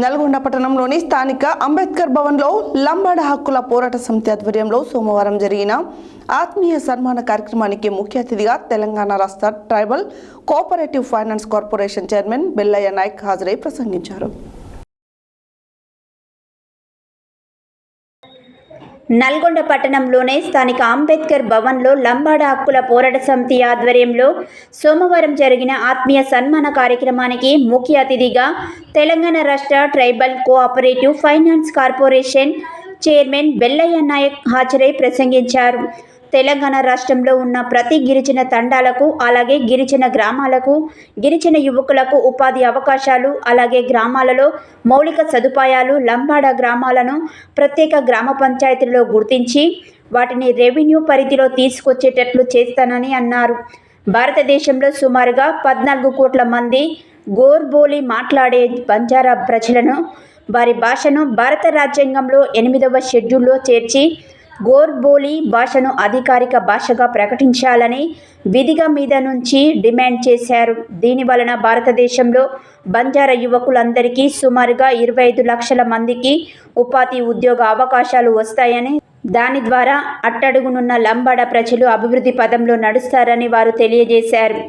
నల్గొండ పట్టణంలోని స్థానిక అంబేద్కర్ భవన్లో లంబాడ హక్కుల పోరాట సమితి ఆధ్వర్యంలో సోమవారం జరిగిన ఆత్మీయ సన్మాన కార్యక్రమానికి ముఖ్య అతిథిగా తెలంగాణ రాష్ట్ర tribal cooperative finance corporation chairman Bellaiah Nayak హాజరై ప్రసంగించారు. నల్గొండ పట్టణంలోనే స్థానిక అంబేద్కర్ భవన్లో లంబాడ హక్కుల పోరాట సమితి ఆధ్వర్యంలో సోమవారం జరిగిన ఆత్మీయ సన్మాన కార్యక్రమానికి ముఖ్య అతిథిగా తెలంగాణ రాష్ట్ర tribal cooperative finance corporation chairman Bellaiah Nayak హాజరై ప్రసంగించారు. తెలంగాణ రాష్ట్రంలో ఉన్న ప్రతి గిరిజన తండాలకు అలాగే గిరిజన గ్రామాలకు గిరిజన యువకులకు ఉపాధి అవకాశాలు అలాగే గ్రామాలలో మౌలిక సదుపాయాలు లంబాడ గ్రామాలను ప్రత్యేక గ్రామ పంచాయతీలో గుర్తించి వాటిని రెవెన్యూ పరిధిలో తీసుకొచ్చేటట్లు చేస్తానని అన్నారు. భారతదేశంలో సుమారుగా పద్నాలుగు కోట్ల మంది గోర్బోలి మాట్లాడే బంజారా ప్రజలను వారి భాషను భారత రాజ్యాంగంలో ఎనిమిదవ షెడ్యూల్లో చేర్చి గోర్బోలి భాషను అధికారిక భాషగా ప్రకటించాలని విధిగా మీద నుంచి డిమాండ్ చేశారు. దీని వలన భారతదేశంలో బంజారా యువకులందరికీ సుమారుగా ఇరవై ఐదు లక్షల మందికి ఉపాధి ఉద్యోగ అవకాశాలు వస్తాయని దాని ద్వారా అట్టడుగునున్న లంబాడ ప్రజలు అభివృద్ధి పదంలో నడుస్తారని వారు తెలియజేశారు.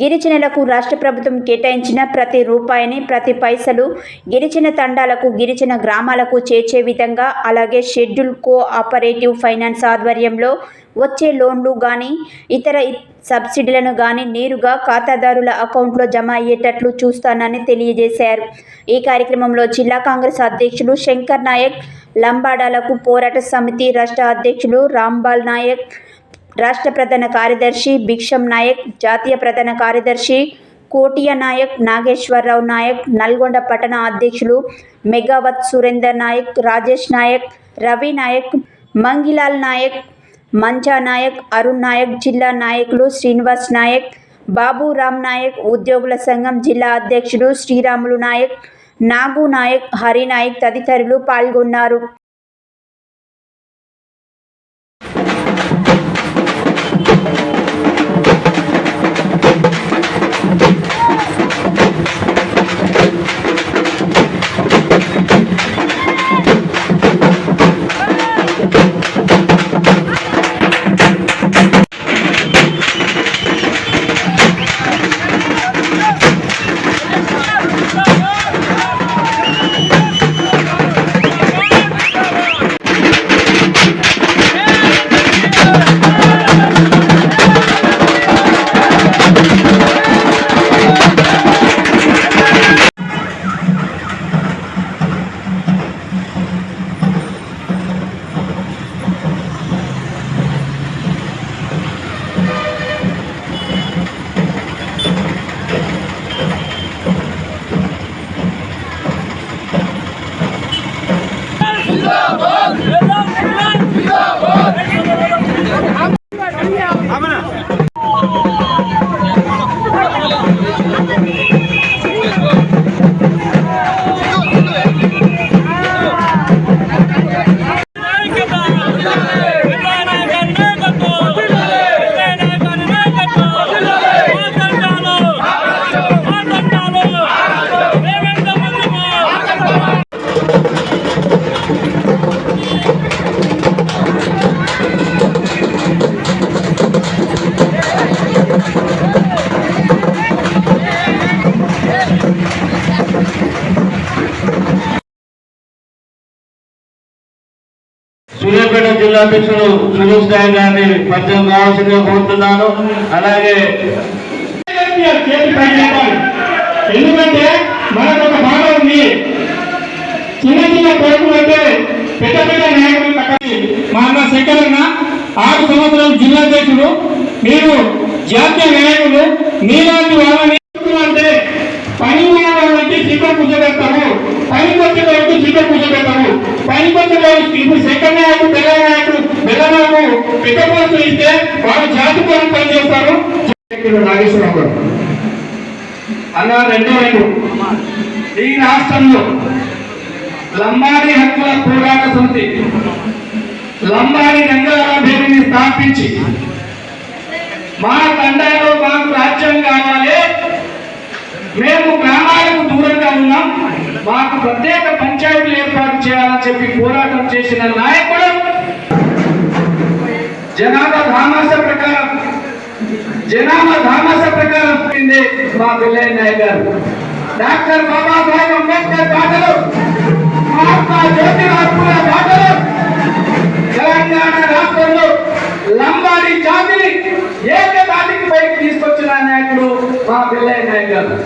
గిరిజనులకు రాష్ట్ర ప్రభుత్వం కేటాయించిన ప్రతి రూపాయిని ప్రతి పైసలు గిరిజన తండాలకు గిరిజన గ్రామాలకు చేర్చే విధంగా అలాగే షెడ్యూల్ కో ఆపరేటివ్ ఫైనాన్స్ ఆధ్వర్యంలో వచ్చే లోన్లు కానీ ఇతర సబ్సిడీలను కానీ నేరుగా ఖాతాదారుల అకౌంట్లో జమ అయ్యేటట్లు చూస్తానని తెలియజేశారు. ఈ కార్యక్రమంలో జిల్లా కాంగ్రెస్ అధ్యక్షులు శంకర్ నాయక్ లంబాడాలకు పోరాట సమితి రాష్ట్ర అధ్యక్షులు రాంబాల్ నాయక్ రాష్ట్ర ప్రధాన కార్యదర్శి భిక్షం నాయక్ జాతీయ ప్రధాన కార్యదర్శి కోటియ నాయక్ నాగేశ్వరరావు నాయక్ నల్గొండ పట్టణ అధ్యక్షులు మెగావత్ సురేందర్ నాయక్ రాజేష్ నాయక్ రవి నాయక్ మంగిలాల్ నాయక్ మంచా నాయక్ అరుణ్ నాయక్ జిల్లా నాయకులు శ్రీనివాస్ నాయక్ బాబు రామ్ నాయక్ ఉద్యోగుల సంఘం జిల్లా అధ్యక్షుడు శ్రీరాములు నాయక్ నాగు నాయక్ హరి నాయక్ తదితరులు పాల్గొన్నారు. సూర్యాపేట జిల్లా అధ్యక్షుడు సురేష్ నాయక్ గారిని పరిచయం కావాల్సిందిగా కోరుతున్నాను. అలాగే ఎందుకంటే మనకు ఒక బాధ ఉంది. చిన్న చిన్న కొడుకులు అంటే పెద్ద పెద్ద నాయకులు పక్కకి మా అన్న శంకరన్న ఆరు సంవత్సరాలు జిల్లా అధ్యక్షుడు. మీరు జాతీయ నాయకులు మీలాంటి వాళ్ళని అంటే పని వాళ్ళకి శిఖర్ కూర్చోబెడతాము పనికి వచ్చే వాళ్ళకి శిఖర్ కూర్చోబెడతాము పనికి వచ్చే వాళ్ళకి ఇప్పుడు శంకర్ నాయకుడు బెల్ల నాయకుడు బెల్ల నాయకుడు పెద్ద పోస్టులు ఇస్తే వాళ్ళు జాతి కోసం పనిచేస్తారు నాగేశ్వరరావు గారు. అన్న రెండో రెండు. ఈ రాష్ట్రంలో లంబాడి హక్కుల పోరాట సమితి లంబాడి రంగారాభిని స్థాపించి మా తండాలో మాకు రాజ్యం కావాలి. మేము గ్రామాలకు దూరంగా ఉన్నాం. మాకు ప్రత్యేక పంచాయతీలు ఏర్పాటు చేయాలని చెప్పి పోరాటం చేసిన నాయకుడు జనాభా ధామాస ప్రకారం పుట్టింది మా పిల్లయ్య నాయక్ గారు. డాక్టర్ బాబాసాహెబ్ అంబేద్కర్ బాటలు మహాత్మా జ్యోతిరావు పూలే బాటలు తెలంగాణ రాష్ట్రంలో లంబాడి జాతిని ఏకదాటికి పైకి తీసుకొచ్చిన నాయకుడు మా పిల్లయ్య నాయక్ గారు.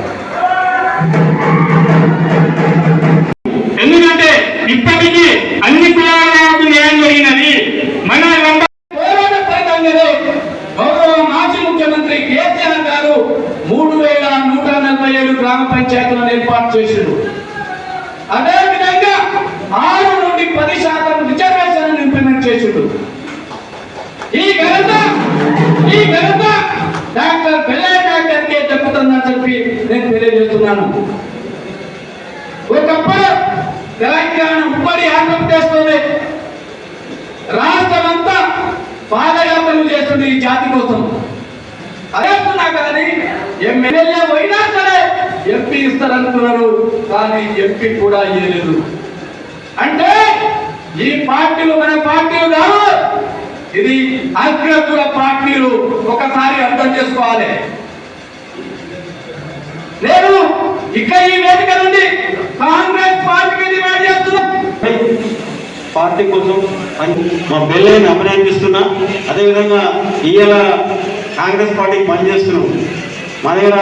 అదే విధంగా ఆరు నుండి పది శాతం రిజర్వేషన్ ఇంప్లిమెంట్ చేసిండు. ఈ ఘనత ఈ ఘనత డాక్టర్ పెళ్ళయ్య డాక్టర్కే చెప్పుతుందని చెప్పి నేను తెలియజేస్తున్నాను. ఒకప్పుడు తెలంగాణ ఉమ్మడి ఆంధ్రప్రదేశ్లోనే రాష్ట్రమంతా పాదయాత్రలు చేస్తుంది ఈ జాతి కోసం. అదేస్తున్నా కానీ ఎమ్మెల్యే పోయినా ఎంపీ ఇస్తారంటున్నారు కానీ ఎంపీ కూడా ఇయ్యలేదు. అంటే ఈ పార్టీలు మన పార్టీలు కాదు ఇది అగ్రకుల పార్టీలు ఒకసారి అర్థం చేసుకోవాలి. నేను ఇక్కడ ఈ వేదిక నుండి కాంగ్రెస్ పార్టీకి డిమాండ్ చేస్తున్నా. పార్టీ కోసం మా బెల్లైని అభినందిస్తున్నా. అదేవిధంగా ఇవాళ కాంగ్రెస్ పార్టీకి పనిచేస్తున్నాం. మా దగ్గర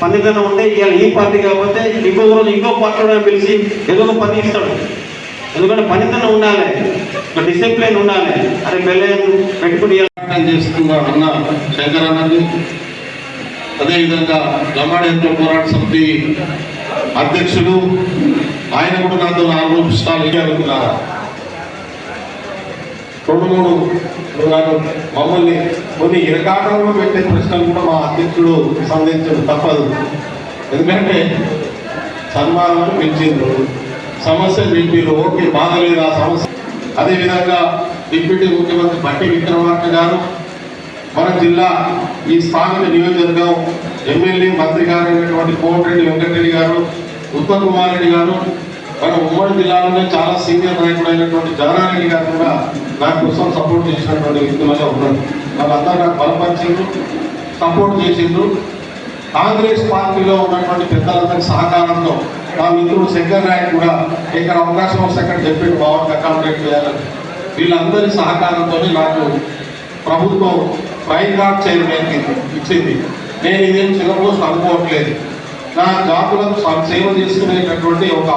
పనితనం ఉంటే ఇవాళ ఈ పార్టీ కాకపోతే ఇంకో రోజు ఇంకో పార్టీ పిలిచి ఏదో ఒక పని ఇస్తాడు ఎందుకంటే పనితనం ఉండాలి ఒక డిసిప్లిన్ ఉండాలి. అరే బెల్లైన్ పెట్టుకుని ఇవాళ చేస్తున్న అన్న శంకరన్నది అదేవిధంగా గమాడేంద్ర పోరాట సమితి అధ్యక్షుడు ఆయన కూడా నాతో నాలుగు పుస్తకాలు అనుకున్నారా రెండు మూడు నన్ను మమ్మల్ని కొన్ని ఇరకాటంలో పెట్టే ప్రశ్నలు కూడా మా అధ్యక్షుడు సంధించడం తప్పదు. ఎందుకంటే సన్మానం పెంచిండ్రు. సమస్యలు చెప్పిండ్రు ఓకే బాధ లేదు ఆ సమస్య? అదేవిధంగా డిప్యూటీ ముఖ్యమంత్రి బట్టి విక్రమార్క గారు మన జిల్లా ఈ స్థానిక నియోజకవర్గం ఎమ్మెల్యే మంత్రి గారు అయినటువంటి కోమటిరెడ్డి వెంకటరెడ్డి గారు ఉత్తమ్ కుమార్ రెడ్డి గారు మన ఉమ్మడి జిల్లాలోనే చాలా సీనియర్ నాయకుడు అయినటువంటి జానారెడ్డి గారు కూడా నా కోసం సపోర్ట్ చేసినటువంటి వ్యక్తులుగా ఉన్నారు. వాళ్ళందరూ నాకు బలపరిచిండ్రు సపోర్ట్ చేసిండ్రు. కాంగ్రెస్ పార్టీలో ఉన్నటువంటి పెద్దలందరి సహకారంతో మా మిత్రుడు శంకర్ నాయక్ కూడా ఇక్కడ అవకాశం వస్తే అక్కడ చెప్పిండు బాగుంది అకామిడేట్ చేయాలని. వీళ్ళందరి సహకారంతో నాకు ప్రభుత్వం ప్రైమ్ కార్డ్ చైర్మన్ ఇచ్చింది. నేను ఇదేం చిన్నపోస్ట్ అనుకోవట్లేదు నా జాతులకు సేవ చేసుకునేటటువంటి ఒక